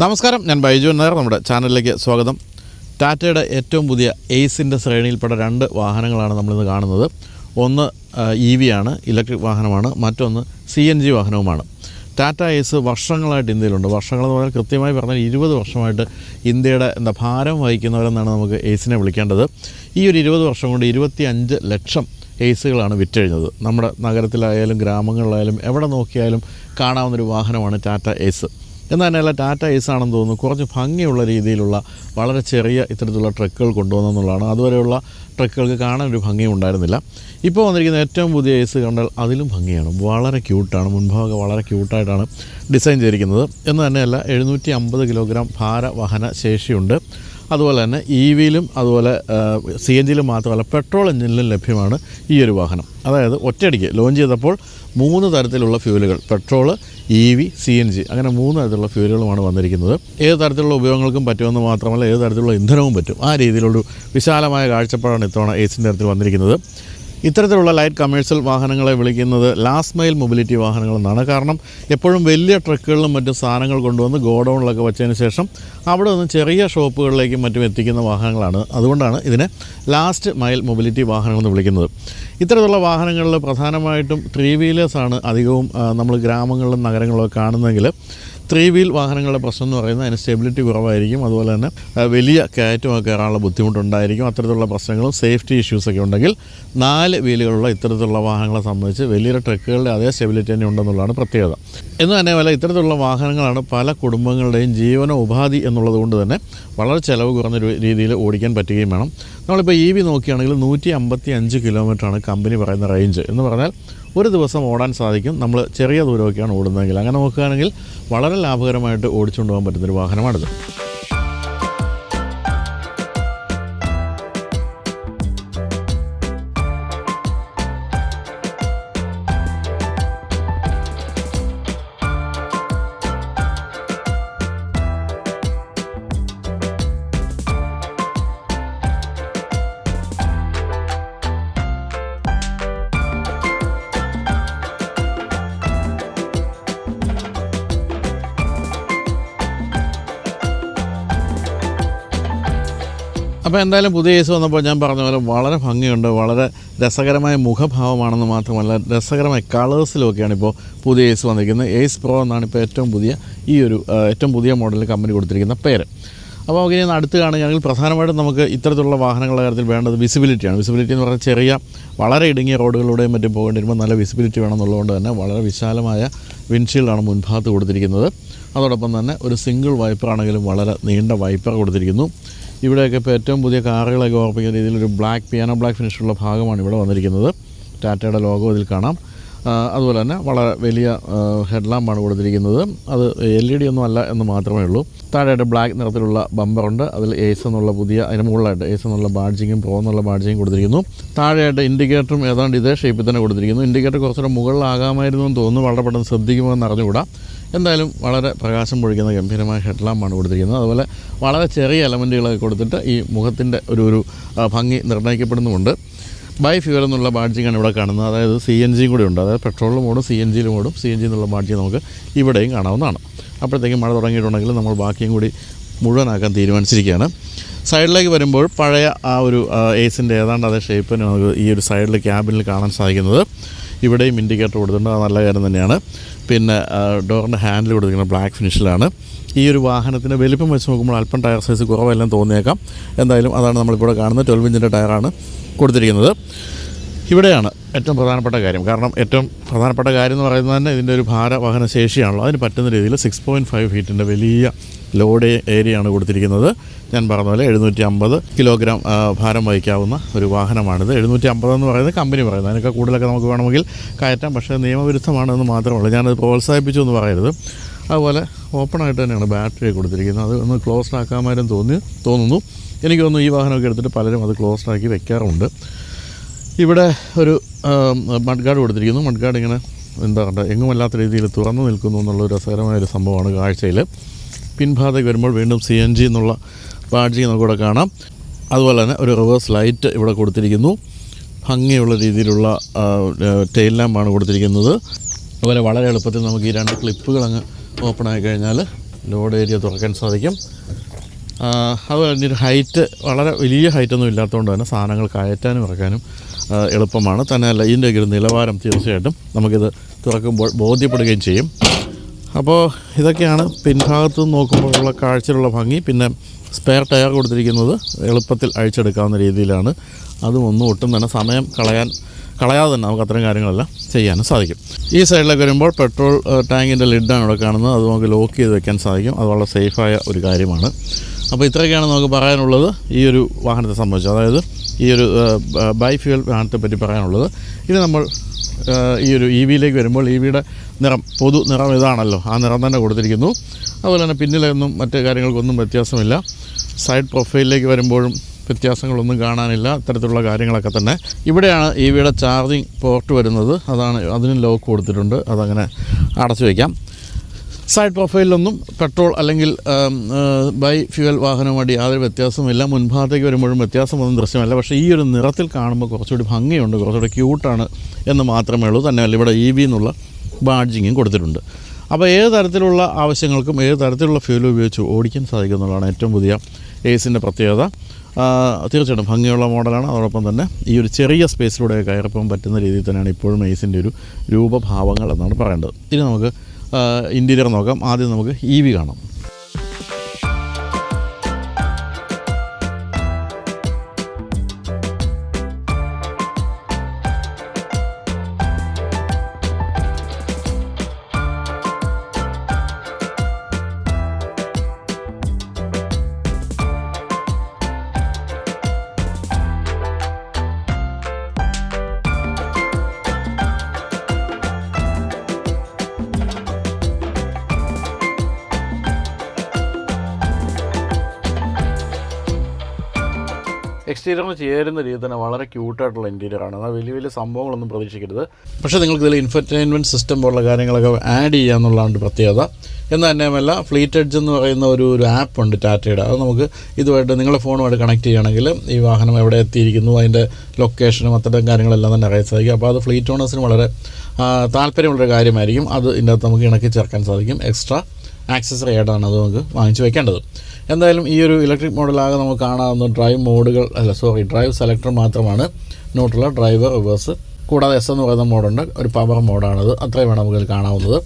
നമസ്കാരം ഞാൻ ബൈജു നായർ നമ്മുടെ ചാനലിലേക്ക് സ്വാഗതം. ടാറ്റയുടെ ഏറ്റവും പുതിയ എയ്സിന്റെ ശ്രേണിയിൽപ്പെട്ട രണ്ട് വാഹനങ്ങളാണ് നമ്മളിന്ന് കാണുന്നത്. ഒന്ന് ഇ വി ആണ് ഇലക്ട്രിക് വാഹനമാണ്. മറ്റൊന്ന് സി എൻ ജി വാഹനവുമാണ്. ടാറ്റ എയ്സ് വർഷങ്ങളായിട്ട് ഇന്ത്യയിലുണ്ട്. വർഷങ്ങളെന്ന് പറഞ്ഞാൽ കൃത്യമായി പറഞ്ഞാൽ ഇരുപത് വർഷമായിട്ട് ഇന്ത്യയുടെ എന്താ ഭാരം വഹിക്കുന്നവരെന്നാണ് നമുക്ക് എയ്സിനെ വിളിക്കേണ്ടത്. ഈ ഒരു ഇരുപത് വർഷം കൊണ്ട് ഇരുപത്തി അഞ്ച് ലക്ഷം എയ്സുകളാണ് വിറ്റഴിഞ്ഞത്. നമ്മുടെ നഗരത്തിലായാലും ഗ്രാമങ്ങളിലായാലും എവിടെ നോക്കിയാലും കാണാവുന്നൊരു വാഹനമാണ് ടാറ്റ എയ്സ് എന്ന് തന്നെയല്ല ടാറ്റ ഐസ് ആണെന്ന് തോന്നുന്നു. കുറച്ച് ഭംഗിയുള്ള രീതിയിലുള്ള വളരെ ചെറിയ ഇത്തരത്തിലുള്ള ട്രക്കുകൾ കൊണ്ടുവന്നെന്നുള്ളതാണ് അതുവരെയുള്ള ട്രക്കുകൾക്ക് കാണാൻ ഒരു ഭംഗിയും ഉണ്ടായിരുന്നില്ല. ഇപ്പോൾ വന്നിരിക്കുന്ന ഏറ്റവും പുതിയ ഐസ് കണ്ടാൽ അതിലും ഭംഗിയാണ്. വളരെ ക്യൂട്ടാണ് മുൻഭാഗം വളരെ ക്യൂട്ടായിട്ടാണ് ഡിസൈൻ ചെയ്തിരിക്കുന്നത്. എന്ന് തന്നെയല്ല എഴുന്നൂറ്റി അമ്പത് കിലോഗ്രാം ഭാരവഹന ശേഷിയുണ്ട്. അതുപോലെ തന്നെ ഇ വിയിലും അതുപോലെ സി എൻ ജിയിലും മാത്രമല്ല പെട്രോൾ എഞ്ചിനിലും ലഭ്യമാണ് ഈ ഒരു വാഹനം. അതായത് ഒറ്റയടിക്ക് ലോഞ്ച് ചെയ്തപ്പോൾ മൂന്ന് തരത്തിലുള്ള ഫ്യൂലുകൾ petrol E V C N G അങ്ങനെ മൂന്ന് തരത്തിലുള്ള ഫ്യൂലുകളുമാണ് വന്നിരിക്കുന്നത്. ഏത് തരത്തിലുള്ള ഉപയോഗങ്ങൾക്കും പറ്റുമെന്ന് മാത്രമല്ല ഏത് തരത്തിലുള്ള ഇന്ധനവും പറ്റും. ആ രീതിയിലൊരു വിശാലമായ കാഴ്ചപ്പാടാണ് ഇത്തവണ എയ്സിന്റെ തരത്തിൽ വന്നിരിക്കുന്നത്. ഇത്തരത്തിലുള്ള ലൈറ്റ് കമേഴ്സ്യൽ വാഹനങ്ങളെ വിളിക്കുന്നത് ലാസ്റ്റ് മൈൽ മൊബിലിറ്റി വാഹനങ്ങൾ എന്നാണ് കാരണം എപ്പോഴും വലിയ ട്രക്കുകളിലും മറ്റും സാധനങ്ങൾ കൊണ്ടുവന്ന് ഗോഡൗണിലൊക്കെ വെച്ചതിന് ശേഷം അവിടെ നിന്ന് ചെറിയ ഷോപ്പുകളിലേക്കും മറ്റും എത്തിക്കുന്ന വാഹനങ്ങളാണ്. അതുകൊണ്ടാണ് ഇതിനെ ലാസ്റ്റ് മൈൽ മൊബിലിറ്റി വാഹനങ്ങൾ എന്ന് വിളിക്കുന്നത്. ഇത്തരത്തിലുള്ള വാഹനങ്ങളിൽ പ്രധാനമായിട്ടും ത്രീ വീലേഴ്സാണ് അധികവും നമ്മൾ ഗ്രാമങ്ങളിലും നഗരങ്ങളിലും കാണുന്നതെങ്കിൽ ത്രീ വീൽ വാഹനങ്ങളുടെ പ്രശ്നം എന്ന് പറയുന്നത് അതിന് സ്റ്റെബിലിറ്റി കുറവായിരിക്കും. അതുപോലെ തന്നെ വലിയ കയറ്റമൊക്കെ കയറാനുള്ള ബുദ്ധിമുട്ടുണ്ടായിരിക്കും. അത്തരത്തിലുള്ള പ്രശ്നങ്ങളും സേഫ്റ്റി ഇഷ്യൂസൊക്കെ ഉണ്ടെങ്കിൽ നാല് വീലുകളുള്ള ഇത്തരത്തിലുള്ള വാഹനങ്ങളെ സംബന്ധിച്ച് വലിയ ട്രക്കുകളുടെ അതേ സ്റ്റെബിലിറ്റി തന്നെ ഉണ്ടെന്നുള്ളതാണ് പ്രത്യേകത. എന്ന് തന്നെ പോലെ ഇത്തരത്തിലുള്ള വാഹനങ്ങളാണ് പല കുടുംബങ്ങളുടെയും ജീവന ഉപാധി എന്നുള്ളത് കൊണ്ട് തന്നെ വളരെ ചിലവ് കുറഞ്ഞ രീതിയിൽ ഓടിക്കാൻ പറ്റുകയും വേണം. നമ്മളിപ്പോൾ ഇ വി നോക്കുകയാണെങ്കിൽ നൂറ്റി അമ്പത്തി അഞ്ച് കിലോമീറ്ററാണ് കമ്പനി പറയുന്ന റേഞ്ച് എന്ന് പറഞ്ഞാൽ ഒരു ദിവസം ഓടാൻ സാധിക്കും. നമ്മൾ ചെറിയ ദൂരമൊക്കെയാണ് ഓടുന്നതെങ്കിൽ. അങ്ങനെ നോക്കുകയാണെങ്കിൽ വളരെ ലാഭകരമായിട്ട് ഓടിച്ചുകൊണ്ട് പോകാൻ പറ്റുന്നൊരു വാഹനമാണിത്. അപ്പോൾ എന്തായാലും പുതിയ കേസ് വന്നപ്പോൾ ഞാൻ പറഞ്ഞ പോലെ വളരെ ഭംഗിയുണ്ട് വളരെ രസകരമായ മുഖഭാവമാണെന്ന് മാത്രമല്ല രസകരമായ കളേഴ്സിലൊക്കെയാണ് ഇപ്പോൾ പുതിയ കേസ് വന്നിരിക്കുന്നത്. ഏസ് പ്രോ എന്നാണ് ഇപ്പോൾ ഏറ്റവും പുതിയ ഈ ഒരു ഏറ്റവും പുതിയ മോഡലിൽ കമ്പനി കൊടുത്തിരിക്കുന്ന പേര്. അപ്പോൾ ഇനി അടുത്ത് കാണുകയാണെങ്കിൽ പ്രധാനമായിട്ടും നമുക്ക് ഇത്തരത്തിലുള്ള വാഹനങ്ങളുടെ കാര്യത്തിൽ വേണ്ടത് വിസിബിലിറ്റിയാണ് വിസിബിലിറ്റി എന്ന് പറഞ്ഞാൽ ചെറിയ വളരെ ഇടുങ്ങിയ റോഡുകളിലൂടെയും മറ്റും പോകേണ്ടി വരുമ്പോൾ നല്ല വിസിബിലിറ്റി വേണമെന്നുള്ളതുകൊണ്ട് തന്നെ വളരെ വിശാലമായ വിൻഷീൽഡാണ് മുൻഭാഗത്ത് കൊടുത്തിരിക്കുന്നത്. അതോടൊപ്പം തന്നെ ഒരു സിംഗിൾ വൈപ്പറാണെങ്കിലും വളരെ നീണ്ട വൈപ്പർ കൊടുത്തിരിക്കുന്നു. ഇവിടെയൊക്കെ ഇപ്പോൾ ഏറ്റവും പുതിയ കാറുകളൊക്കെ ഓർപ്പിക്കുന്ന രീതിയിൽ ഒരു ബ്ലാക്ക് പിയാനോ ബ്ലാക്ക് ഫിനിഷുള്ള ഭാഗമാണ് ഇവിടെ വന്നിരിക്കുന്നത്. ടാറ്റയുടെ ലോഗോ ഇതിൽ കാണാം. അതുപോലെ തന്നെ വളരെ വലിയ ഹെഡ് ലാമ്പാണ് കൊടുത്തിരിക്കുന്നത്. അത് എൽ ഇ ഡി ഒന്നും അല്ല എന്ന് മാത്രമേ ഉള്ളൂ. താഴെയായിട്ട് ബ്ലാക്ക് നിറത്തിലുള്ള ബമ്പറുണ്ട്. അതിൽ ഏസ് എന്നുള്ള പുതിയ അതിന് മുകളിലായിട്ട് ഏസ് എന്നുള്ള ബാഡ്ജിങ്ങും പ്രോ എന്നുള്ള ബാഡ്ജിങ്ങും കൊടുത്തിരിക്കുന്നു. താഴെയായിട്ട് ഇൻഡിക്കേറ്ററും ഏതാണ്ട് ഇതേ ഷേപ്പിൽ തന്നെ കൊടുത്തിരിക്കുന്നു. ഇൻഡിക്കേറ്റർ കുറച്ചുകൂടെ മുകളിലാകാമായിരുന്നു എന്ന് തോന്നുന്നു. വളരെ പെട്ടെന്ന് ശ്രദ്ധിക്കുമോ എന്ന് അറിഞ്ഞുകൂടാ എന്തായാലും വളരെ പ്രകാശം പൊഴിക്കുന്ന ഗംഭീരമായ ഹെഡ് ലാമ്പാണ് കൊടുത്തിരിക്കുന്നത്. അതുപോലെ വളരെ ചെറിയ എലമെന്റുകളൊക്കെ കൊടുത്തിട്ട് ഈ മുഖത്തിന്റെ ഒരു ഒരു ഭംഗി നിർണയിക്കപ്പെടുന്നുമുണ്ട്. ബൈ ഫ്യൂവൽ എന്നുള്ള ബാഡ്ജിങ്ങാണ് ഇവിടെ കാണുന്നത്. അതായത് സി എൻ ജിയും കൂടി ഉണ്ട്. അതായത് പെട്രോളിലും ഓടും സി എൻ ജിയിലും ഓടും സി എൻ ജി എന്നുള്ള ബാഡ്ജി നമുക്ക് ഇവിടെയും കാണാവുന്നതാണ്. അപ്പോഴത്തേക്കും മഴ തുടങ്ങിയിട്ടുണ്ടെങ്കിൽ നമ്മൾ ബാക്കിയും കൂടി മുഴുവനാക്കാൻ തീരുമാനിച്ചിരിക്കുകയാണ്. സൈഡിലേക്ക് വരുമ്പോൾ പഴയ ആ ഒരു ഏസിന്റെ ഏതാണ്ട് അതേ ഷേപ്പിന് നമുക്ക് ഈ ഒരു സൈഡിൽ ക്യാബിനിൽ കാണാൻ സാധിക്കുന്നത്. ഇവിടെയും ഇൻഡിക്കേറ്റർ കൊടുത്തിട്ടുണ്ട്. നല്ല കാര്യം തന്നെയാണ്. പിന്നെ ഡോറിന്റെ ഹാൻഡിൽ കൊടുത്തിരിക്കുന്നത് ബ്ലാക്ക് ഫിനിഷിലാണ് ഈ ഒരു വാഹനത്തിന്റെ വലിപ്പം വെച്ച് നോക്കുമ്പോൾ അല്പം ടയർ സൈസ് കുറവെല്ലാം തോന്നിയേക്കാം. എന്തായാലും അതാണ് നമ്മളിപ്പോൾ കാണുന്നത്. ട്വൽവ് ഇഞ്ചിന്റെ ടയറാണ് കൊടുത്തിരിക്കുന്നത്. ഇവിടെയാണ് ഏറ്റവും പ്രധാനപ്പെട്ട കാര്യം. കാരണം ഏറ്റവും പ്രധാനപ്പെട്ട കാര്യം എന്ന് പറയുന്നത് തന്നെ ഇതിന്റെ ഒരു ഭാരവാഹന ശേഷിയാണല്ലോ. അതിന് പറ്റുന്ന രീതിയിൽ സിക്സ് പോയിന്റ് ഫൈവ് ഫീറ്റിന്റെ വലിയ ലോഡ് ഏരിയയാണ് കൊടുത്തിരിക്കുന്നത്. ഞാൻ പറഞ്ഞ പോലെ എഴുന്നൂറ്റി അമ്പത് കിലോഗ്രാം ഭാരം വഹിക്കാവുന്ന ഒരു വാഹനമാണിത്. എഴുന്നൂറ്റി അമ്പത് എന്ന് പറയുന്നത് കമ്പനി പറയുന്നത്. അതിനൊക്കെ കൂടുതലൊക്കെ നമുക്ക് വേണമെങ്കിൽ കയറ്റാം. പക്ഷേ നിയമവിരുദ്ധമാണെന്ന് മാത്രമേ ഞാനത് പ്രോത്സാഹിപ്പിച്ചു എന്ന് പറയരുത്. അതുപോലെ ഓപ്പണായിട്ട് തന്നെയാണ് ബാറ്ററി കൊടുത്തിരിക്കുന്നത്. അത് ഒന്ന് ക്ലോസ്ഡ് ആക്കാമാരും തോന്നി തോന്നുന്നു. എനിക്ക് തോന്നുന്നു ഈ വാഹനമൊക്കെ എടുത്തിട്ട് പലരും അത് ക്ലോസ്ഡ് ആക്കി വെക്കാറുണ്ട്. ഇവിടെ ഒരു മഡ്ഗാർഡ് കൊടുത്തിരിക്കുന്നു. മഡ്ഗാർഡ് ഇങ്ങനെ എന്താ പറയുക എങ്ങുമല്ലാത്ത രീതിയിൽ തുറന്നു നിൽക്കുന്നു എന്നുള്ള ഒരു രസകരമായ ഒരു സംഭവമാണ് കാഴ്ചയിൽ. പിൻഭാഗത്തേക്ക് വരുമ്പോൾ വീണ്ടും സി എൻ ജി എന്നുള്ള ബാഡ്ജിങ് നമുക്കിവിടെ കാണാം. അതുപോലെ തന്നെ ഒരു റിവേഴ്സ് ലൈറ്റ് ഇവിടെ കൊടുത്തിരിക്കുന്നു. ഭംഗിയുള്ള രീതിയിലുള്ള ടെയിൽ ലാമ്പാണ് കൊടുത്തിരിക്കുന്നത്. അതുപോലെ വളരെ എളുപ്പത്തിൽ നമുക്ക് ഈ രണ്ട് ക്ലിപ്പുകൾ അങ്ങ് ഓപ്പൺ ആയി കഴിഞ്ഞാൽ ലോഡ് ഏരിയ തുറക്കാൻ സാധിക്കും. അതുപോലെ തന്നെ ഒരു ഹൈറ്റ് വളരെ വലിയ ഹൈറ്റൊന്നും ഇല്ലാത്തതുകൊണ്ട് തന്നെ സാധനങ്ങൾ കയറ്റാനും ഇറക്കാനും എളുപ്പമാണ്. തന്നെയല്ല ഇതിന്റെയൊക്കെ ഒരു നിലവാരം തീർച്ചയായിട്ടും നമുക്കിത് തുറക്കുമ്പോൾ ബോധ്യപ്പെടുകയും ചെയ്യും. അപ്പോൾ ഇതൊക്കെയാണ് പിൻഭാഗത്ത് നോക്കുമ്പോഴുള്ള കാഴ്ചയിലുള്ള ഭംഗി. പിന്നെ സ്പെയർ ടയർ കൊടുത്തിരിക്കുന്നത് എളുപ്പത്തിൽ അഴിച്ചെടുക്കാവുന്ന രീതിയിലാണ്. അതും ഒന്നും ഒട്ടും തന്നെ സമയം കളയാൻ കളയാതെ തന്നെ നമുക്ക് അത്തരം കാര്യങ്ങളെല്ലാം ചെയ്യാനും സാധിക്കും. ഈ സൈഡിലേക്ക് വരുമ്പോൾ പെട്രോൾ ടാങ്കിന്റെ ലിഡാണ് ഇവിടെ കാണുന്നത്. അത് നമുക്ക് ലോക്ക് ചെയ്ത് വെക്കാൻ സാധിക്കും. അത് വളരെ സേഫായ ഒരു കാര്യമാണ്. അപ്പോൾ ഇത്രയൊക്കെയാണ് നമുക്ക് പറയാനുള്ളത് ഈ ഒരു വാഹനത്തെ സംബന്ധിച്ച്. അതായത് ഈ ഒരു ബൈ ഫ്യൂൽ വാഹനത്തെ പറ്റി പറയാനുള്ളത്. ഇനി നമ്മൾ ഈ ഒരു ഇ വിയിലേക്ക് വരുമ്പോൾ ഇ വിയുടെ നിറം പൊതു നിറം ഇതാണല്ലോ. ആ നിറം തന്നെ കൊടുത്തിരിക്കുന്നു. അതുപോലെ തന്നെ പിന്നിലൊന്നും മറ്റു കാര്യങ്ങൾക്കൊന്നും വ്യത്യാസമില്ല. സൈഡ് പ്രൊഫൈലിലേക്ക് വരുമ്പോഴും വ്യത്യാസങ്ങളൊന്നും കാണാനില്ല. അത്തരത്തിലുള്ള കാര്യങ്ങളൊക്കെ തന്നെ. ഇവിടെയാണ് ഈ വിയുടെ ചാർജിങ് പോർട്ട് വരുന്നത്. അതാണ് അതിനും ലോക്ക് കൊടുത്തിട്ടുണ്ട്. അതങ്ങനെ അടച്ചു വയ്ക്കാം സൈഡ് പ്രൊഫൈലിലൊന്നും പെട്രോൾ അല്ലെങ്കിൽ ബൈ ഫ്യൂവൽ വാഹനവുമായിട്ട് യാതൊരു വ്യത്യാസമില്ല മുൻഭാഗത്തേക്ക് വരുമ്പോഴും വ്യത്യാസമൊന്നും ദൃശ്യമല്ല. പക്ഷേ ഈ ഒരു നിറത്തിൽ കാണുമ്പോൾ കുറച്ചുകൂടി ഭംഗിയുണ്ട്. കുറച്ചുകൂടി ക്യൂട്ടാണ് എന്ന് മാത്രമേ ഉള്ളൂ. തന്നെയല്ല ഇവിടെ ഇ വി എന്നുള്ള ബാഡ്ജിങ്ങും കൊടുത്തിട്ടുണ്ട്. അപ്പോൾ ഏത് തരത്തിലുള്ള ആവശ്യങ്ങൾക്കും ഏത് തരത്തിലുള്ള ഫ്യൂൽ ഉപയോഗിച്ച് ഓടിക്കാൻ സാധിക്കും എന്നുള്ളതാണ് ഏറ്റവും പുതിയ ഏസിന്റെ പ്രത്യേകത. തീർച്ചയായിട്ടും ഭംഗിയുള്ള മോഡലാണ്. അതോടൊപ്പം തന്നെ ഈ ഒരു ചെറിയ സ്പേസിലൂടെ കയറിപ്പോകാൻ പറ്റുന്ന രീതിയിൽ തന്നെയാണ് ഇപ്പോഴും ഏസിന്റെ ഒരു രൂപഭാവങ്ങൾ എന്നാണ് പറയേണ്ടത്. ഇനി നമുക്ക് ഇന്റീരിയർ നോക്കാം. ആദ്യം നമുക്ക് ഇ വി കാണാം. എക്സ്റ്റീരിയറിന് ചേരുന്ന രീതി തന്നെ വളരെ ക്യൂട്ടായിട്ടുള്ള ഇന്റീരിയറാണ് എന്നാൽ വലിയ വലിയ സംഭവങ്ങളൊന്നും പ്രതീക്ഷിക്കരുത്. പക്ഷേ നിങ്ങൾക്ക് ഇതിൽ ഇൻഫർടൈൻമെന്റ് സിസ്റ്റം പോലുള്ള കാര്യങ്ങളൊക്കെ ആഡ് ചെയ്യുക എന്നുള്ളതാണ് പ്രത്യേകത. എന്ന് തന്നെയുമല്ല ഫ്ലീറ്റ് എഡ്ജ് എന്ന് പറയുന്ന ഒരു ഒരു ആപ്പ് ഉണ്ട് ടാറ്റയുടെ അത് നമുക്ക് ഇതുമായിട്ട് നിങ്ങളുടെ ഫോണുമായിട്ട് കണക്ട് ചെയ്യുകയാണെങ്കിൽ ഈ വാഹനം എവിടെ എത്തിയിരിക്കുന്നു അതിന്റെ ലൊക്കേഷനും അത്തരം കാര്യങ്ങളെല്ലാം തന്നെ അറിയാൻ സാധിക്കും. അപ്പോൾ അത് ഫ്ലീറ്റ് ഓണേഴ്സിന് വളരെ താല്പര്യമുള്ളൊരു കാര്യമായിരിക്കും. അത് ഇതിന്റെ അകത്ത് നമുക്ക് ഇണക്കി ചേർക്കാൻ സാധിക്കും. എക്സ്ട്രാ ആക്സസറി ആയിട്ടാണ് അത് നമുക്ക് വാങ്ങിച്ചു വെക്കേണ്ടത്. എന്തായാലും ഈ ഒരു ഇലക്ട്രിക് മോഡലാകെ നമുക്ക് കാണാവുന്ന ഡ്രൈവ് മോഡുകൾ അല്ല സോറി ഡ്രൈവ് സെലക്ടർ മാത്രമാണ്. നോട്ടുള്ള ഡ്രൈവർ റിവേഴ്സ് കൂടാതെ എസ് എന്ന് പറയുന്ന മോഡുണ്ട് ഒരു പവർ മോഡാണത് അത്രയുമാണ് നമുക്ക് കാണാവുന്നത്.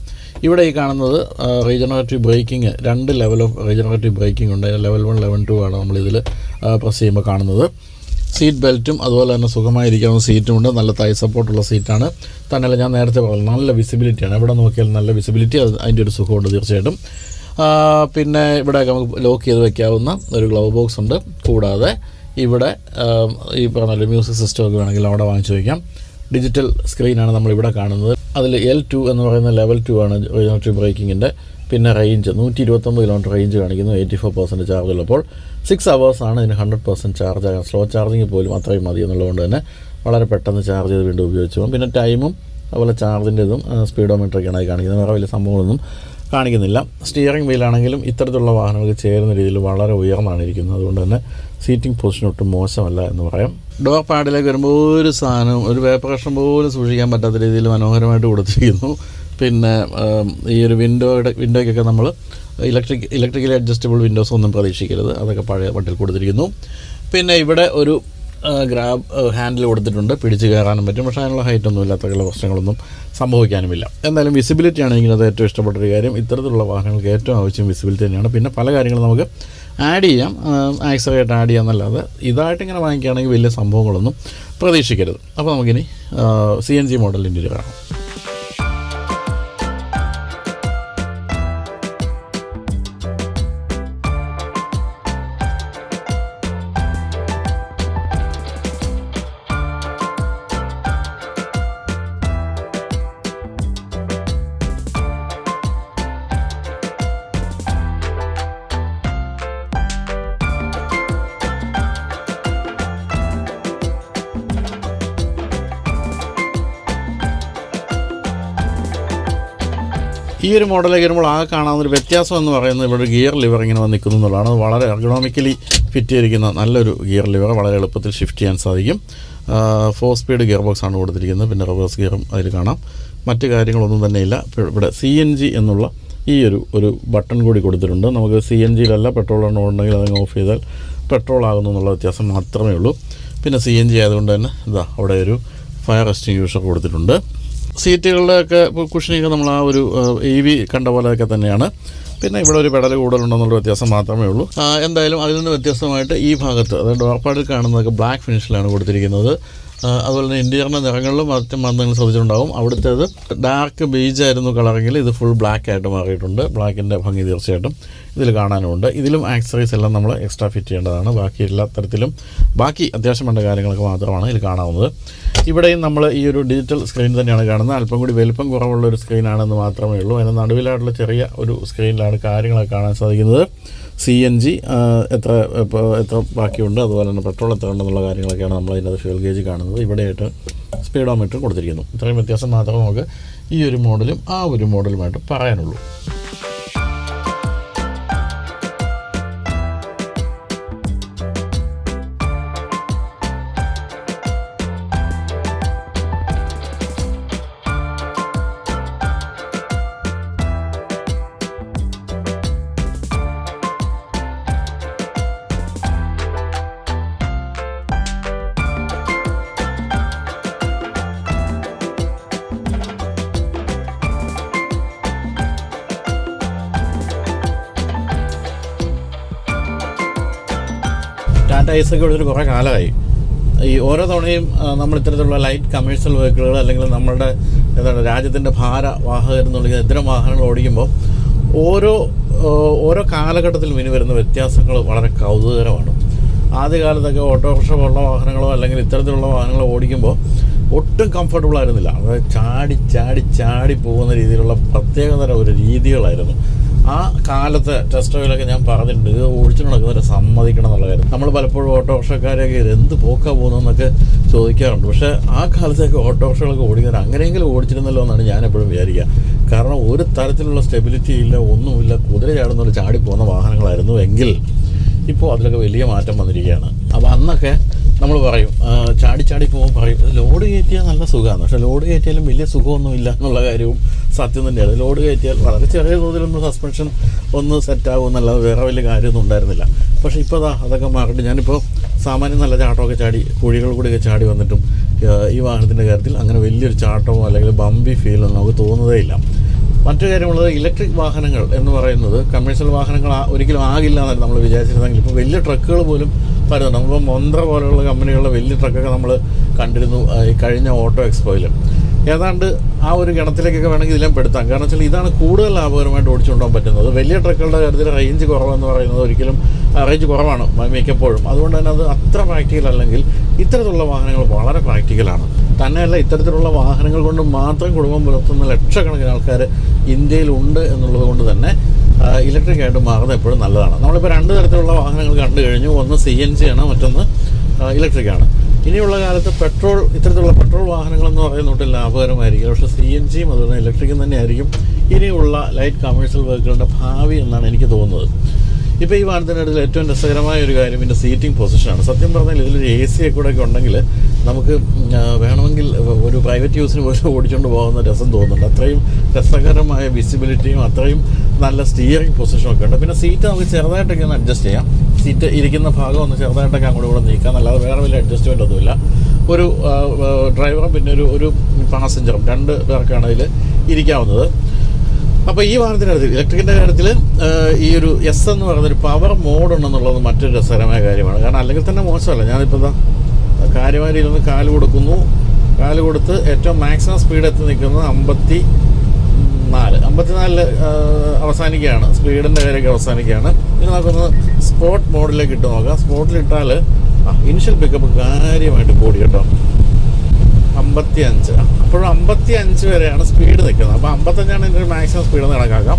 ഇവിടെ ഈ കാണുന്നത് റീജനറേറ്റീവ് ബ്രേക്കിംഗ് രണ്ട് ലെവൽ ഓഫ് റീജനറേറ്റീവ് ബ്രേക്കിംഗ് ഉണ്ട്. ലെവൽ വൺ ലെവൽ ടു ആണ് നമ്മളിതിൽ പ്രസ് ചെയ്യുമ്പോൾ കാണുന്നത്. സീറ്റ് ബെൽറ്റും അതുപോലെ തന്നെ സുഖമായിരിക്കാവുന്ന സീറ്റും ഉണ്ട്. നല്ല തൈ സപ്പോർട്ടുള്ള സീറ്റാണ് തന്നെയല്ല ഞാൻ നേരത്തെ പറഞ്ഞു നല്ല വിസിബിലിറ്റിയാണ് എവിടെ നോക്കിയാലും നല്ല വിസിബിലിറ്റി അത് അതിന്റെ ഒരു സുഖമുണ്ട് തീർച്ചയായിട്ടും. പിന്നെ ഇവിടെ നമുക്ക് ലോക്ക് ചെയ്ത് വെക്കാവുന്ന ഒരു ഗ്ലൗ ബോക്സ് ഉണ്ട്. കൂടാതെ ഇവിടെ ഈ പറഞ്ഞ മ്യൂസിക് സിസ്റ്റം ഒക്കെ വേണമെങ്കിൽ അവിടെ വാങ്ങിച്ചു വയ്ക്കാം ഡിജിറ്റൽ സ്ക്രീനാണ് നമ്മളിവിടെ കാണുന്നത്. അതിൽ എൽ ടു എന്ന് പറയുന്ന ലെവൽ ടു ആണ് റീജനറേറ്റീവ് ബ്രേക്കിങ്ങിന്റെ പിന്നെ റേഞ്ച് നൂറ്റി ഇരുപത്തൊമ്പത് കിലോമീറ്റർ റേഞ്ച് കാണിക്കുന്നു. എയ്റ്റി ഫോർ പെർസെന്റ് ചാർജ് ഉള്ളപ്പോൾ സിക്സ് അവേഴ്സാണ് ഇതിന് ഹൺഡ്രഡ് പെർസെന്റ് ചാർജ് ആകാൻ. സ്ലോ ചാർജിങ് പോലും അത്രയും മതി എന്നുള്ളതുകൊണ്ട് തന്നെ വളരെ പെട്ടെന്ന് ചാർജ് ചെയ്ത് വീണ്ടും ഉപയോഗിച്ചു പിന്നെ ടൈമും അതുപോലെ ചാർജിന്റെ ഇതും സ്പീഡോമീറ്ററൊക്കെയാണ് കാണിക്കുന്നത്. വേറെ വലിയ സംഭവങ്ങളൊന്നും കാണിക്കുന്നില്ല. സ്റ്റിയറിംഗ് വീലാണെങ്കിലും ഇത്തരത്തിലുള്ള വാഹനങ്ങൾക്ക് ചേരുന്ന രീതിയിൽ വളരെ ഉയർന്നാണ് ഇരിക്കുന്നത്. അതുകൊണ്ട് തന്നെ സീറ്റിംഗ് പൊസിഷൻ ഒട്ടും മോശമല്ല എന്ന് പറയാം. ഡോർ പാഡിലേക്ക് വരുമ്പോൾ ഒരു സാധനം ഒരു പേപ്പർ കഷ്ണം പോലും സൂക്ഷിക്കാൻ പറ്റാത്ത രീതിയിൽ മനോഹരമായിട്ട് കൊടുത്തിരിക്കുന്നു. പിന്നെ ഈ ഒരു വിൻഡോയുടെ വിൻഡോയ്ക്കൊക്കെ നമ്മൾ ഇലക്ട്രിക് ഇലക്ട്രിക്കലി അഡ്ജസ്റ്റബിൾ വിൻഡോസ് ഒന്നും പ്രതീക്ഷിക്കരുത്. അതൊക്കെ പഴയ വട്ടിൽ കൊടുത്തിരിക്കുന്നു. പിന്നെ ഇവിടെ ഒരു ഗ്രാബ് ഹാൻഡിൽ കൊടുത്തിട്ടുണ്ട്. പിടിച്ച് കയറാനും പറ്റും. പക്ഷേ അതിനുള്ള ഹൈറ്റ് ഒന്നും ഇല്ലാത്ത പ്രശ്നങ്ങളൊന്നും സംഭവിക്കാനുമില്ല. എന്തായാലും വിസിബിലിറ്റി ആണ് എനിക്കത് ഏറ്റവും ഇഷ്ടപ്പെട്ട ഒരു കാര്യം. ഇത്തരത്തിലുള്ള വാഹനങ്ങൾക്ക് ഏറ്റവും ആവശ്യം വിസിബിലിറ്റി തന്നെയാണ്. പിന്നെ പല കാര്യങ്ങളും നമുക്ക് ആഡ് ചെയ്യാം. ആക്സറായിട്ട് ആഡ് ചെയ്യാമെന്നല്ലാതെ ഇതായിട്ട് ഇങ്ങനെ വാങ്ങിക്കുകയാണെങ്കിൽ വലിയ സംഭവങ്ങളൊന്നും പ്രതീക്ഷിക്കരുത്. അപ്പോൾ നമുക്കിനി സി എൻ ജി മോഡലിന്റെ ഒരു കാണാം. ഈ ഒരു മോഡലേക്ക് വരുമ്പോൾ ആകെ കാണാവുന്ന ഒരു വ്യത്യാസം എന്ന് പറയുന്നത് ഇവിടെ ഒരു ഗിയർ ലിവർ ഇങ്ങനെ വന്ന് നിൽക്കുന്നു എന്നുള്ളതാണ്. വളരെ എർഗണോമിക്കലി ഫിറ്റ് ചെയ്തിരിക്കുന്ന നല്ലൊരു ഗിയർ ലിവർ വളരെ എളുപ്പത്തിൽ ഷിഫ്റ്റ് ചെയ്യാൻ സാധിക്കും. ഫോർ സ്പീഡ് ഗിയർ ബോക്സ് ആണ് കൊടുത്തിരിക്കുന്നത്. പിന്നെ റിവേഴ്സ് ഗിയറും അതിൽ കാണാം. മറ്റ് കാര്യങ്ങളൊന്നും തന്നെയില്ല ഇല്ല. ഇവിടെ സി എൻ ജി എന്നുള്ള ഈ ഒരു ഒരു ബട്ടൺ കൂടി കൊടുത്തിട്ടുണ്ട്. നമുക്ക് സി എൻ ജിയിലല്ല പെട്രോൾ എണ്ണ ഉണ്ടെങ്കിൽ അതങ്ങ് ഓഫ് ചെയ്താൽ പെട്രോൾ ആകുന്നു എന്നുള്ള വ്യത്യാസം മാത്രമേ ഉള്ളൂ. പിന്നെ സി എൻ ജി ആയതുകൊണ്ട് തന്നെ ഇതാ അവിടെ ഒരു ഫയർ എക്സ്റ്റിങ്യൂഷർ കൊടുത്തിട്ടുണ്ട്. സീറ്റുകളുടെയൊക്കെ കുഷനിയൊക്കെ നമ്മൾ ആ ഒരു ഇ വി കണ്ട പോലെയൊക്കെ തന്നെയാണ്. പിന്നെ ഇവിടെ ഒരു പെടൽ കൂടുതലുണ്ടെന്നുള്ള വ്യത്യാസം മാത്രമേ ഉള്ളൂ. എന്തായാലും അതിൽ നിന്ന് വ്യത്യസ്തമായിട്ട് ഈ ഭാഗത്ത് അതായത് ഡോർപ്പാടിൽ കാണുന്നതൊക്കെ ബ്ലാക്ക് ഫിനിഷിലാണ് കൊടുത്തിരിക്കുന്നത്. അതുപോലെ തന്നെ ഇന്റീരിയറിന്റെ നിറങ്ങളിലും മറ്റും നിങ്ങൾ ശ്രദ്ധിച്ചിട്ടുണ്ടാകും അവിടുത്തേത് ഡാർക്ക് ബേജ് ആയിരുന്നു കളറെങ്കിൽ ഇത് ഫുൾ ബ്ലാക്ക് ആയിട്ട് മാറിയിട്ടുണ്ട്. ബ്ലാക്കിന്റെ ഭംഗി തീർച്ചയായിട്ടും ഇതിൽ കാണാനുമുണ്ട്. ഇതിലും ആക്സറീസ് എല്ലാം നമ്മൾ എക്സ്ട്രാ ഫിറ്റ് ചെയ്യേണ്ടതാണ്. ബാക്കി എല്ലാ തരത്തിലും ബാക്കി അത്യാവശ്യം വേണ്ട കാര്യങ്ങളൊക്കെ മാത്രമാണ് ഇതിൽ കാണാവുന്നത്. ഇവിടെയും നമ്മൾ ഈ ഒരു ഡിജിറ്റൽ സ്ക്രീൻ തന്നെയാണ് കാണുന്നത്. അല്പം കൂടി വലുപ്പം കുറവുള്ള ഒരു സ്ക്രീനാണെന്ന് മാത്രമേ ഉള്ളൂ. അതിന് നടുവിലായിട്ടുള്ള ചെറിയ ഒരു സ്ക്രീനിലാണ് കാര്യങ്ങളൊക്കെ കാണാൻ സാധിക്കുന്നത്. സി എൻ ജി എത്ര എത്ര ബാക്കിയുണ്ട്? അതുപോലെ തന്നെ പെട്രോൾ എത്ര ഉണ്ടെന്നുള്ള കാര്യങ്ങളൊക്കെയാണ് നമ്മൾ അതിനകത്ത് ഫ്യൂൽ ഗേജ് കാണുന്നത്. ഇവിടെയായിട്ട് സ്പീഡോമീറ്റർ കൊടുത്തിരിക്കുന്നു. ഇത്രയും വ്യത്യാസം മാത്രമേ നമുക്ക് ഈ ഒരു മോഡലും ആ ഒരു മോഡലുമായിട്ട് പറയാനുള്ളൂ. ടാറ്റ ഐസ് ഒക്കെ എടുത്തിട്ട് കുറേ കാലമായി. ഈ ഓരോ തവണയും നമ്മൾ ഇത്തരത്തിലുള്ള ലൈറ്റ് കമേഴ്ഷ്യൽ വെഹിക്കിളുകൾ അല്ലെങ്കിൽ നമ്മളുടെ എന്താണ് രാജ്യത്തിന്റെ ഭാര വാഹകർ എന്നുള്ള ഇത്തരം വാഹനങ്ങൾ ഓടിക്കുമ്പോൾ ഓരോ ഓരോ കാലഘട്ടത്തിലും ഇനി വരുന്ന വ്യത്യാസങ്ങൾ വളരെ കൗതുകകരമാണ്. ആദ്യകാലത്തൊക്കെ ഓട്ടോറിക്ഷ പോലുള്ള വാഹനങ്ങളോ അല്ലെങ്കിൽ ഇത്തരത്തിലുള്ള വാഹനങ്ങളോ ഓടിക്കുമ്പോൾ ഒട്ടും കംഫർട്ടബിൾ ആയിരുന്നില്ല. അതായത് ചാടി ചാടി ചാടി പോകുന്ന രീതിയിലുള്ള പ്രത്യേകതര ഒരു രീതികളായിരുന്നു. ആ കാലത്തെ ടെസ്റ്റ് ഡ്രൈവിലൊക്കെ ഞാൻ പറഞ്ഞിട്ടുണ്ട്. ഇത് ഓടിച്ചു നടക്കുന്നവരെ സമ്മതിക്കണം എന്നുള്ള കാര്യം. നമ്മൾ പലപ്പോഴും ഓട്ടോറിക്ഷക്കാരെയൊക്കെ ഇത് എന്ത് പോക്കാ പോകുന്നതെന്നൊക്കെ ചോദിക്കാറുണ്ട്. പക്ഷേ ആ കാലത്തൊക്കെ ഓട്ടോറിക്ഷകളൊക്കെ ഓടിക്കുന്നവർ അങ്ങനെയെങ്കിലും ഓടിച്ചിരുന്നല്ലോ എന്നാണ് ഞാൻ എപ്പോഴും വിചാരിക്കുക. കാരണം ഒരു തരത്തിലുള്ള സ്റ്റെബിലിറ്റി ഇല്ല ഒന്നുമില്ല കുതിര ചാടുന്നവർ ചാടി പോകുന്ന വാഹനങ്ങളായിരുന്നു എങ്കിൽ ഇപ്പോൾ അതിലൊക്കെ വലിയ മാറ്റം വന്നിരിക്കുകയാണ്. അപ്പോൾ അന്നൊക്കെ നമ്മൾ പറയും ചാടി ചാടി പോകുമ്പോൾ പറയും ലോഡ് കയറ്റിയാൽ നല്ല സുഖമാണ് പക്ഷേ ലോഡ് കയറ്റിയാലും വലിയ സുഖമൊന്നുമില്ല എന്നുള്ള കാര്യവും സത്യം തന്നെയാണ്. ലോഡ് കയറ്റിയാൽ വളരെ ചെറിയ തോതിലൊന്ന് സസ്പെൻഷൻ ഒന്ന് സെറ്റ് എന്നുള്ളത് വേറെ വലിയ കാര്യമൊന്നും ഉണ്ടായിരുന്നില്ല. പക്ഷേ ഇപ്പോൾ അതാ അതൊക്കെ മാറിയിട്ട് ഞാനിപ്പോൾ സാമാന്യം നല്ല ചാട്ടമൊക്കെ ചാടി കുഴികൾ കൂടിയൊക്കെ ചാടി വന്നിട്ടും ഈ വാഹനത്തിന്റെ കാര്യത്തിൽ അങ്ങനെ വലിയൊരു ചാട്ടമോ അല്ലെങ്കിൽ ബമ്പി ഫീലോ നമുക്ക് തോന്നുന്നതേ ഇല്ല. മറ്റൊരു കാര്യമുള്ളത് ഇലക്ട്രിക് വാഹനങ്ങൾ എന്ന് പറയുന്നത് കമേഴ്ഷ്യൽ വാഹനങ്ങൾ ഒരിക്കലും ആകില്ല എന്നാണ് നമ്മൾ വിചാരിച്ചിരുന്നെങ്കിൽ ഇപ്പോൾ വലിയ ട്രക്കുകൾ പോലും വരുന്നുണ്ട്. നമ്മൾ മൊന്ത്ര പോലെയുള്ള കമ്പനികളുടെ വലിയ ട്രക്കൊക്കെ നമ്മൾ കണ്ടിരുന്നു ഈ കഴിഞ്ഞ ഓട്ടോ എക്സ്പോയിൽ ഏതാണ്ട് ആ ഒരു ഗണത്തിലേക്കൊക്കെ വേണമെങ്കിൽ ഇതിലും പെടുത്താം. കാരണം വെച്ചാൽ ഇതാണ് കൂടുതൽ ലാഭകരമായിട്ട് ഓടിച്ചുകൊണ്ടുപോകാൻ പറ്റുന്നത്. വലിയ ട്രക്കുകളുടെ കാര്യത്തിൽ റേഞ്ച് കുറവെന്ന് പറയുന്നത് ഒരിക്കലും റേഞ്ച് കുറവാണ് മിക്കപ്പോഴും. അതുകൊണ്ട് തന്നെ അത് അത്ര പ്രാക്ടിക്കൽ അല്ലെങ്കിൽ ഇത്തരത്തിലുള്ള വാഹനങ്ങൾ വളരെ പ്രാക്ടിക്കലാണ് തന്നെയല്ല ഇത്തരത്തിലുള്ള വാഹനങ്ങൾ കൊണ്ട് മാത്രം കുടുംബം പുലർത്തുന്ന ലക്ഷക്കണക്കിന് ആൾക്കാർ ഇന്ത്യയിലുണ്ട് എന്നുള്ളത് കൊണ്ട് തന്നെ ഇലക്ട്രിക് ആയിട്ട് മാറുന്നത് എപ്പോഴും നല്ലതാണ്. നമ്മളിപ്പോൾ രണ്ട് തരത്തിലുള്ള വാഹനങ്ങൾ കണ്ടു കഴിഞ്ഞു. ഒന്ന് സി എൻ സി ആണ് മറ്റൊന്ന് ഇലക്ട്രിക് ആണ്. ഇനിയുള്ള കാലത്ത് പെട്രോൾ ഇത്തരത്തിലുള്ള പെട്രോൾ വാഹനങ്ങളെന്ന് പറയുന്നത് ലാഭകരമായിരിക്കും പക്ഷേ സി എൻ ജിയും അതുപോലെ ഇലക്ട്രിക്കും തന്നെയായിരിക്കും ഇനിയുള്ള ലൈറ്റ് കമേഴ്ഷ്യൽ വെഹിക്കിളിന്റെ ഭാവി എന്നാണ് എനിക്ക് തോന്നുന്നത്. ഇപ്പോൾ ഈ വാഹനത്തിന്റെ അടുത്ത് ഏറ്റവും രസകരമായ ഒരു കാര്യം ഇതിന്റെ സീറ്റിംഗ് പൊസിഷനാണ് സത്യം പറഞ്ഞാൽ ഇതിലൊരു എ സി കൂടെ ഒക്കെ ഉണ്ടെങ്കിൽ നമുക്ക് വേണമെങ്കിൽ ഒരു പ്രൈവറ്റ് യൂസിന് പോലും ഓടിച്ചുകൊണ്ട് പോകുന്ന രസം തോന്നുന്നുണ്ട്. അത്രയും രസകരമായ വിസിബിലിറ്റിയും അത്രയും നല്ല സ്റ്റിയറിംഗ് പൊസിഷനും ഒക്കെ ഉണ്ട്. പിന്നെ സീറ്റ് നമുക്ക് ചെറുതായിട്ടൊക്കെ ഒന്ന് അഡ്ജസ്റ്റ് ചെയ്യാം. സീറ്റ് ഇരിക്കുന്ന ഭാഗം ഒന്ന് ചെറുതായിട്ടൊക്കെ അങ്ങോട്ട് കൂടെ നീക്കാം. അല്ലാതെ വേറെ വലിയ അഡ്ജസ്റ്റ്മെന്റ് ഒന്നുമില്ല. ഒരു ഡ്രൈവറും പിന്നെ ഒരു ഒരു പാസഞ്ചറും രണ്ട് പേർക്കാണ് അതിൽ ഇരിക്കാവുന്നത്. അപ്പോൾ ഈ വാഹനത്തിന്റെ കാര്യത്തിൽ ഇലക്ട്രിക്കിന്റെ കാര്യത്തിൽ ഈ ഒരു എസ് എന്ന് പറയുന്നൊരു പവർ മോഡ് ഉണ്ടെന്നുള്ളത് മറ്റൊരു രസകരമായ കാര്യമാണ്. കാരണം അല്ലെങ്കിൽ തന്നെ മോശമല്ല. ഞാനിപ്പോൾ ഇതാ കാര്യമായി രീതിയിലൊന്ന് കാൽ കൊടുക്കുന്നു. കാൽ കൊടുത്ത് ഏറ്റവും മാക്സിമം സ്പീഡ് എത്തി നിൽക്കുന്നത് അമ്പത്തി നാല് അമ്പത്തിനാലിൽ അവസാനിക്കുകയാണ്. സ്പീഡിന്റെ കാര്യമൊക്കെ അവസാനിക്കുകയാണ്. ഇനി നമുക്കൊന്ന് സ്പോട്ട് മോഡിലേക്ക് ഇട്ട് നോക്കാം. സ്പോട്ടിലിട്ടാൽ ഇനിഷ്യൽ പിക്കപ്പ് കാര്യമായിട്ട് കൂടി കേട്ടോ. അമ്പത്തി അഞ്ച് അപ്പോഴും അമ്പത്തി അഞ്ച് വരെയാണ് സ്പീഡ് നിൽക്കുന്നത്. അപ്പോൾ അമ്പത്തഞ്ചാണ് ഇതിന്റെ ഒരു മാക്സിമം സ്പീഡ് കണക്കാക്കാം.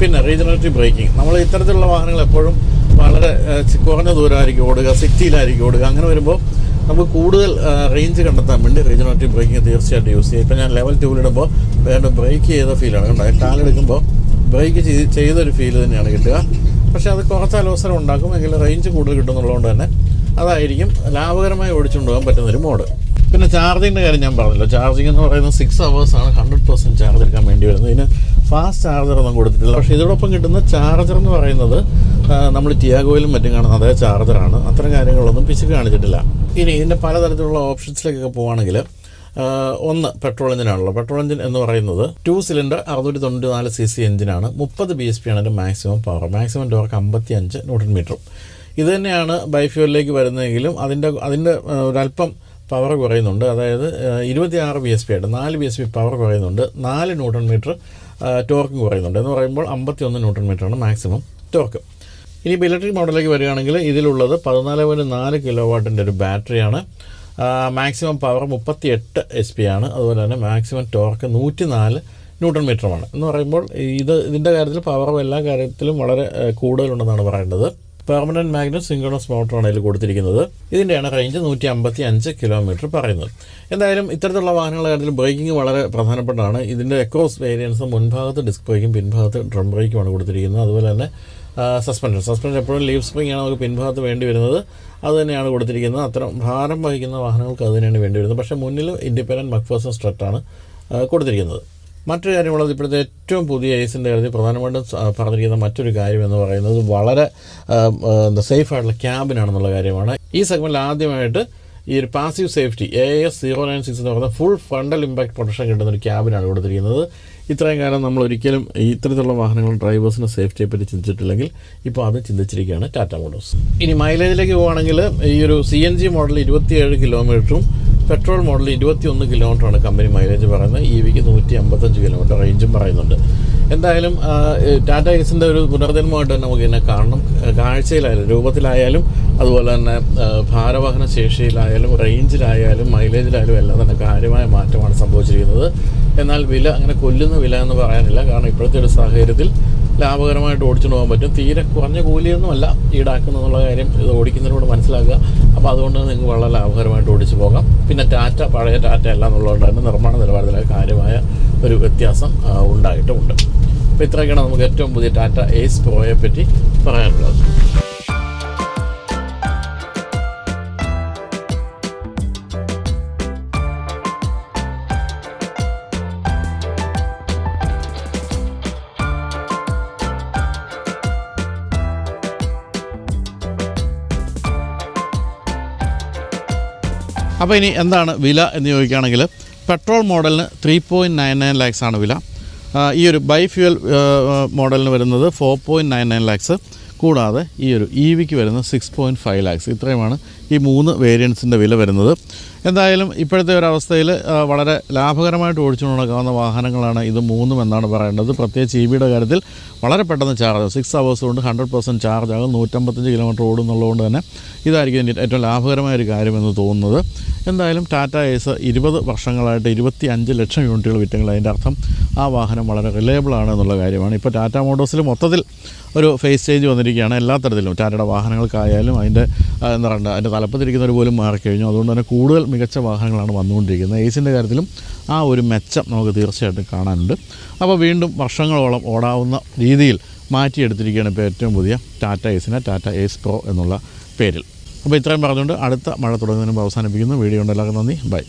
പിന്നെ റീജനറേറ്റീവ് ബ്രേക്കിംഗ് നമ്മൾ ഇത്തരത്തിലുള്ള വാഹനങ്ങൾ എപ്പോഴും വളരെ കുറഞ്ഞ ദൂരമായിരിക്കും ഓടുക സിറ്റിയിലായിരിക്കും ഓടുക. അങ്ങനെ വരുമ്പോൾ നമുക്ക് കൂടുതൽ റേഞ്ച് കണ്ടെത്താൻ വേണ്ടി റീജനറേറ്റീവ് ബ്രേക്കിംഗ് തീർച്ചയായിട്ടും യൂസ് ചെയ്യും. ഇപ്പം ഞാൻ ലെവൽ ടൂവിലിടുമ്പോൾ വേണ്ട ബ്രേക്ക് ചെയ്ത ഫീലാണ് കണ്ടോ? കാലെടുക്കുമ്പോൾ ബ്രേക്ക് ചെയ്ത് ചെയ്തൊരു ഫീൽ തന്നെയാണ് കിട്ടുക. പക്ഷേ അത് കുറച്ച് അലോസരം ഉണ്ടാക്കും. എങ്കിൽ റേഞ്ച് കൂടുതൽ കിട്ടുന്നുള്ളതുകൊണ്ട് തന്നെ അതായിരിക്കും ലാഭകരമായി ഓടിച്ചുകൊണ്ട് പോകാൻ പറ്റുന്നൊരു മോഡ് പിന്നെ ചാർജിങ്ങിന്റെ കാര്യം ഞാൻ പറഞ്ഞല്ലോ. ചാർജിങ് എന്ന് പറയുന്നത് സിക്സ് അവേഴ്സാണ് ഹൺഡ്രഡ് പെർസെന്റ് ചാർജ് എടുക്കാൻ വേണ്ടി വരുന്നത്. ഇതിന് ഫാസ്റ്റ് ചാർജർ ഒന്നും കൊടുത്തിട്ടില്ല. പക്ഷേ ഇതോടൊപ്പം കിട്ടുന്ന ചാർജർ എന്ന് പറയുന്നത് നമ്മൾ ടിയാഗോയിലും മറ്റും കാണുന്ന അതേ ചാർജറാണ് അത്തരം കാര്യങ്ങളൊന്നും പിശുക്ക് കാണിച്ചിട്ടില്ല. ഇനി ഇതിന്റെ പലതരത്തിലുള്ള ഓപ്ഷൻസിലേക്കൊക്കെ പോവുകയാണെങ്കിൽ ഒന്ന് പെട്രോൾ എഞ്ചിനാണല്ലോ പെട്രോൾ എഞ്ചിൻ എന്ന് പറയുന്നത് ടു സിലിണ്ടർ അറുന്നൂറ്റി തൊണ്ണൂറ്റി നാല് സി സി എഞ്ചിനാണ് മുപ്പത് ബി എസ് പി ആണ് അതിന്റെ മാക്സിമം പവർ മാക്സിമം ടോർക്ക് അമ്പത്തി അഞ്ച് ന്യൂട്ടൺ മീറ്ററും ഇത് തന്നെയാണ് ബൈഫ്യൂലിലേക്ക് വരുന്നതെങ്കിലും അതിന്റെ അതിന്റെ ഒരല്പം പവർ കുറയുന്നുണ്ട്. അതായത് ഇരുപത്തി ആറ് ബി എസ് പി ആയിട്ട് നാല് ബി എസ് പി പവർ കുറയുന്നുണ്ട്. നാല് ന്യൂട്ടൺ മീറ്റർ ടോർക്കും കുറയുന്നുണ്ട്. എന്ന് പറയുമ്പോൾ അമ്പത്തി ഒന്ന് ന്യൂട്ടൺ മീറ്ററാണ് മാക്സിമം ടോർക്ക്. ഇനിയിപ്പോൾ ഇലക്ട്രിക് മോഡലിലേക്ക് വരികയാണെങ്കിൽ ഇതിലുള്ളത് പതിനാല് പോയിന്റ് നാല് കിലോ വാട്ടിന്റെ ഒരു ബാറ്ററിയാണ്. മാക്സിമം പവർ മുപ്പത്തി എട്ട് എസ് പി ആണ്. അതുപോലെ തന്നെ മാക്സിമം ടോർക്ക് നൂറ്റി നാല് ന്യൂട്ടൺ മീറ്ററുമാണ്. എന്ന് പറയുമ്പോൾ ഇത് ഇതിന്റെ കാര്യത്തിൽ പവറും എല്ലാ കാര്യത്തിലും വളരെ കൂടുതലുണ്ടെന്നാണ് പറയേണ്ടത്. പെർമനന്റ് മാഗ്നറ്റ് സിംഗണസ് മോട്ടറാണ് ഇതിൽ കൊടുത്തിരിക്കുന്നത്. ഇതിന്റെയാണ് റേഞ്ച് നൂറ്റി അമ്പത്തി അഞ്ച് കിലോമീറ്റർ പറയുന്നത്. എന്തായാലും ഇത്തരത്തിലുള്ള വാഹനങ്ങളുടെ കാര്യത്തിൽ ബ്രേക്കിംഗ് വളരെ പ്രധാനപ്പെട്ടതാണ്. ഇതിന്റെ എക്രോസ് വേരിയൻസ് മുൻഭാഗത്ത് ഡിസ്ക് ബ്രേക്കും പിൻഭാഗത്ത് ഡ്രം ബ്രേക്കുമാണ് കൊടുത്തിരിക്കുന്നത്. അതുപോലെ തന്നെ സസ്പെൻഷൻ സസ്പെൻഷൻ എപ്പോഴും ലീവ് സ്പ്രിംഗ് ആണ് നമുക്ക് പിൻഭാഗത്ത് വേണ്ടി വരുന്നത്. അത് തന്നെയാണ് കൊടുത്തിരിക്കുന്നത്. അത്തരം ഭാരം വഹിക്കുന്ന വാഹനങ്ങൾക്ക് അത് തന്നെയാണ് വേണ്ടി വരുന്നത്. പക്ഷേ മുന്നിൽ ഇൻഡിപെൻഡന്റ് മക്ഫേഴ്സൺ സ്ട്രട്ടാണ് കൊടുത്തിരിക്കുന്നത്. മറ്റൊരു കാര്യമുള്ളത് ഇപ്പോഴത്തെ ഏറ്റവും പുതിയ ഏസിന്റെ കാര്യത്തിൽ പ്രധാനമായിട്ടും പറഞ്ഞിരിക്കുന്ന മറ്റൊരു കാര്യം എന്ന് പറയുന്നത് വളരെ എന്താ സേഫ് ആയിട്ടുള്ള ക്യാബിനാണെന്നുള്ള കാര്യമാണ്. ഈ സെഗ്മെന്റിൽ ആദ്യമായിട്ട് ഈ ഒരു passive safety A S zero nine six എന്ന് പറയുന്ന ഫുൾ ഫ്രണ്ടൽ ഇമ്പാക്ട് പ്രൊട്ടക്ഷൻ കിട്ടുന്ന ഒരു ക്യാബിനാണ് കൊടുത്തിരിക്കുന്നത്. ഇത്രയും കാലം നമ്മൾ ഒരിക്കലും ഇത്തരത്തിലുള്ള വാഹനങ്ങൾ ഡ്രൈവേഴ്സിന് സേഫ്റ്റിയെ പറ്റി ചിന്തിച്ചിട്ടില്ലെങ്കിൽ ഇപ്പോൾ അത് ചിന്തിച്ചിരിക്കുകയാണ് ടാറ്റ മോട്ടോഴ്സ്. ഇനി മൈലേജിലേക്ക് പോവുകയാണെങ്കിൽ ഈ ഒരു സി എൻ ജി മോഡൽ ഇരുപത്തിയേഴ് കിലോമീറ്ററും പെട്രോൾ മോഡൽ ഇരുപത്തിയൊന്ന് കിലോമീറ്ററാണ് കമ്പനി മൈലേജ് പറയുന്നത്. ഇ വിക്ക് നൂറ്റി അമ്പത്തഞ്ച് കിലോമീറ്റർ റേഞ്ചും പറയുന്നുണ്ട്. എന്തായാലും ടാറ്റ ഏസിന്റെ ഒരു പുനർജന്മമായിട്ട് തന്നെ നമുക്ക് ഇതിനെ കാണണം. കാഴ്ചയിലായാലും രൂപത്തിലായാലും അതുപോലെ തന്നെ ഭാരവാഹന ശേഷിയിലായാലും റേഞ്ചിലായാലും മൈലേജിലായാലും എല്ലാം തന്നെ കാര്യമായ മാറ്റമാണ് സംഭവിച്ചിരിക്കുന്നത്. എന്നാൽ വില അങ്ങനെ കൊല്ലുന്ന വില എന്ന് പറയാനില്ല. കാരണം ഇപ്പോഴത്തെ ഒരു സാഹചര്യത്തിൽ ലാഭകരമായിട്ട് ഓടിച്ചുകൊണ്ട് പോകാൻ പറ്റും. തീരെ കുറഞ്ഞ കൂലിയൊന്നുമല്ല ഈടാക്കുന്നതെന്നുള്ള കാര്യം ഇത് ഓടിക്കുന്നതിലൂടെ മനസ്സിലാക്കുക. അപ്പോൾ അതുകൊണ്ട് നിങ്ങൾക്ക് വളരെ ലാഭകരമായിട്ട് ഓടിച്ചു പോകാം. പിന്നെ ടാറ്റ പഴയ ടാറ്റ അല്ല എന്നുള്ളതുകൊണ്ട് തന്നെ നിർമ്മാണ നിലവാരത്തിലെ കാര്യമായ ഒരു വ്യത്യാസം ഉണ്ടായിട്ടുമുണ്ട്. അപ്പോൾ ഇത്രയൊക്കെയാണ് നമുക്ക് ഏറ്റവും പുതിയ ടാറ്റ ഏസ് പ്രോയെ പറ്റി പറയാനുള്ളത്. അപ്പോൾ ഇനി എന്താണ് വില എന്ന് ചോദിക്കുകയാണെങ്കിൽ പെട്രോൾ മോഡലിന് three point nine nine lakhs ആണ് വില. ഈ ഒരു ബൈ ഫ്യൂൽ മോഡലിന് വരുന്നത് four point nine nine lakhs കൂടാതെ ഈ ഒരു ഇ വിക്ക് വരുന്നത് സിക്സ് പോയിന്റ് ഫൈവ് ലാക്സ് ഇത്രയുമാണ് ഈ മൂന്ന് വേരിയൻസിന്റെ വില വരുന്നത്. എന്തായാലും ഇപ്പോഴത്തെ ഒരു അവസ്ഥയിൽ വളരെ ലാഭകരമായിട്ട് ഓടിച്ചു നടക്കാവുന്ന വാഹനങ്ങളാണ് ഇത് മൂന്നും എന്നാണ് പറയേണ്ടത്. പ്രത്യേകിച്ച് ഇ വിയുടെ കാര്യത്തിൽ വളരെ പെട്ടെന്ന് ചാർജ് സിക്സ് അവേഴ്സ് കൊണ്ട് ഹൺഡ്രഡ് പെർസെന്റ് ചാർജ് ആകും. നൂറ്റമ്പത്തഞ്ച് കിലോമീറ്റർ ഓടുന്നുള്ളതുകൊണ്ട് തന്നെ ഇതായിരിക്കും ഇതിന്റെ ഏറ്റവും ലാഭകരമായ ഒരു കാര്യമെന്ന് തോന്നുന്നത്. എന്തായാലും ടാറ്റ ഏസ് ഇരുപത് വർഷങ്ങളായിട്ട് ഇരുപത്തി അഞ്ച് ലക്ഷം യൂണിറ്റുകൾ വിറ്റെങ്കിൽ അതിന്റെ അർത്ഥം ആ വാഹനം വളരെ റിലയബിൾ ആണ് എന്നുള്ള കാര്യമാണ്. ഇപ്പോൾ ടാറ്റ മോട്ടോഴ്സിൽ മൊത്തത്തിൽ ഒരു ഫേസ് ചേഞ്ച് വന്നിരിക്കുകയാണ്. എല്ലാ തരത്തിലും ടാറ്റയുടെ വാഹനങ്ങൾക്കായാലും അതിന്റെ എന്താ പറയുക അതിന്റെ തലപ്പത്തിരിക്കുന്നവർ പോലും മാറിക്കഴിഞ്ഞു. അതുകൊണ്ട് തന്നെ കൂടുതൽ മികച്ച വാഹനങ്ങളാണ് വന്നുകൊണ്ടിരിക്കുന്നത്. ഏസിന്റെ കാര്യത്തിലും ആ ഒരു മെച്ചം നമുക്ക് തീർച്ചയായിട്ടും കാണാനുണ്ട്. അപ്പോൾ വീണ്ടും വർഷങ്ങളോളം ഓടാവുന്ന രീതിയിൽ മാറ്റിയെടുത്തിരിക്കുകയാണ് ഇപ്പോൾ ഏറ്റവും പുതിയ ടാറ്റ ഏസിനെ ടാറ്റ ഏസ് പ്രോ എന്നുള്ള പേരിൽ. അപ്പോൾ ഇത്രയും പറഞ്ഞുകൊണ്ട് അടുത്ത മഴ തുടങ്ങുന്നതിന് അവസാനിപ്പിക്കുന്നു. വീഡിയോ ഉണ്ടല്ലാതെ നന്ദി. ബൈ.